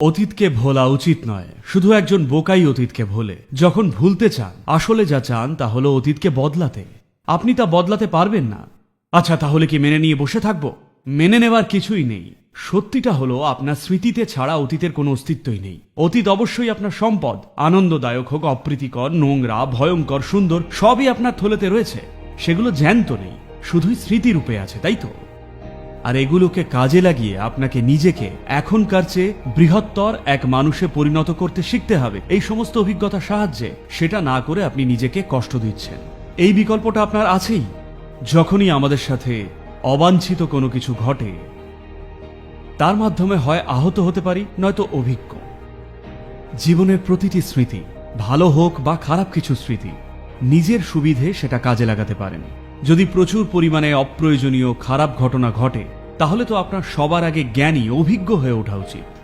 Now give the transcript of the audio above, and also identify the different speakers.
Speaker 1: অতীতকে ভোলা উচিত নয়, শুধু একজন বোকাই অতীতকে ভোলে। যখন ভুলতে চান, আসলে যা চান তা হলো অতীতকে বদলাতে। আপনি তা বদলাতে পারবেন না। আচ্ছা তাহলে কি মেনে নিয়ে বসে থাকব? মেনে নেওয়ার কিছুই নেই। সত্যিটা হলো, আপনার স্মৃতিতে ছাড়া অতীতের কোনো অস্তিত্বই নেই। অতীত অবশ্যই আপনার সম্পদ। আনন্দদায়ক হোক, অপ্রীতিকর, নোংরা, ভয়ঙ্কর, সুন্দর, সবই আপনার থলেতে রয়েছে। সেগুলো জ্যান্ত নেই। শুধুই স্মৃতিরূপে আছে, তাই তো? আর এগুলোকে কাজে লাগিয়ে আপনাকে নিজেকে এখনকার চেয়ে বৃহত্তর এক মানুষে পরিণত করতে শিখতে হবে। এই সমস্ত অভিজ্ঞতার সাহায্যে সেটা না করে আপনি নিজেকে কষ্ট দিচ্ছেন। এই বিকল্পটা আপনার আছেই। যখনই আমাদের সাথে অবাঞ্ছিত কোনো কিছু ঘটে, তার মাধ্যমে হয় আহত হতে পারি, নয়তো অভিজ্ঞ। জীবনের প্রতিটি স্মৃতি, ভালো হোক বা খারাপ কিছু স্মৃতি, নিজের সুবিধে সেটা কাজে লাগাতে পারেন। যদি প্রচুর পরিমাণে অপ্রয়োজনীয় খারাপ ঘটনা ঘটে, তাহলে তো আপনার সবার আগে জ্ঞানী, অভিজ্ঞ হয়ে ওঠা উচিত।